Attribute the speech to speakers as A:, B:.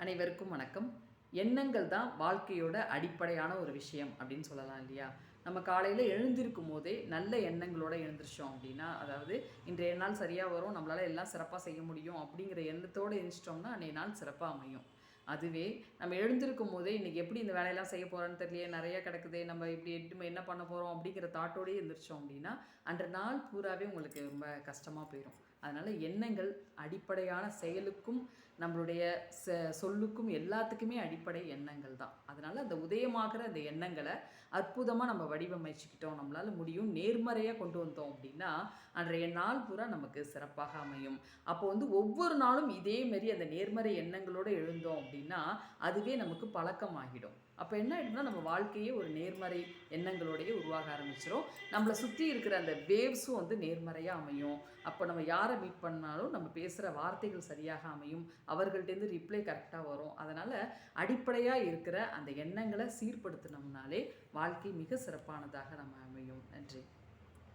A: அனைவருக்கும் வணக்கம். எண்ணங்கள் தான் வாழ்க்கையோட அடிப்படையான ஒரு விஷயம் அப்படின்னு சொல்லலாம் இல்லையா? நம்ம காலையில் எழுந்திருக்கும் போதே நல்ல எண்ணங்களோட எழுந்திரிச்சோம் அப்படின்னா அதாவது இன்றைய நாள் சரியாக வரும் நம்மளால் எல்லாம் சிறப்பாக செய்ய முடியும் அப்படிங்கிற எண்ணத்தோடு எழுந்திரிச்சிட்டோம்னா அன்றைய நாள் சிறப்பாக அமையும். அதுவே நம்ம எழுந்திருக்கும் போதே இன்றைக்கி எப்படி இந்த வேலையெல்லாம் செய்ய போகிறோன்னு தெரியலையே நிறையா கிடக்குது நம்ம இப்படி நம்ம என்ன பண்ண போகிறோம் அப்படிங்கிற தாட்டோடயே எழுந்திரிச்சோம் அப்படின்னா அன்ற நாள் பூராவே உங்களுக்கு ரொம்ப கஷ்டமாக போயிடும் அதனால் எண்ணங்கள் அடிப்படையான செயலுக்கும் நம்மளுடைய ச சொல்லுக்கும் எல்லாத்துக்குமே அடிப்படை எண்ணங்கள் தான். அதனால் அந்த உதயமாகிற அந்த எண்ணங்களை அற்புதமாக நம்ம வடிவமைச்சுக்கிட்டோம். நம்மளால் முடியும் நேர்மறையாக கொண்டு வந்தோம் அப்படின்னா அன்றைய நாள் பூரா நமக்கு சிறப்பாக அமையும். அப்போ வந்து ஒவ்வொரு நாளும் இதே அந்த நேர்மறை எண்ணங்களோடு எழுந்தோம் அப்படின்னு அப்படின்னா அதுவே நமக்கு பழக்கமாகிடும். அப்போ என்ன ஆகிடும்னா நம்ம வாழ்க்கையே ஒரு நேர்மறை எண்ணங்களோடையே உருவாக ஆரம்பிச்சிடும் நம்மளை சுற்றி இருக்கிற அந்த வேவ்ஸும் வந்து நேர்மறையாக அமையும். அப்போ நம்ம யாரை மீட் பண்ணாலும் நம்ம பேசுகிற வார்த்தைகள் சரியாக அமையும். அவர்கள்ட்டேருந்து ரிப்ளை கரெக்டாக வரும். அதனால் அடிப்படையாக இருக்கிற அந்த எண்ணங்களை சீர்படுத்தினோம்னாலே வாழ்க்கை மிக சிறப்பானதாக நம்ம அமையும். நன்றி.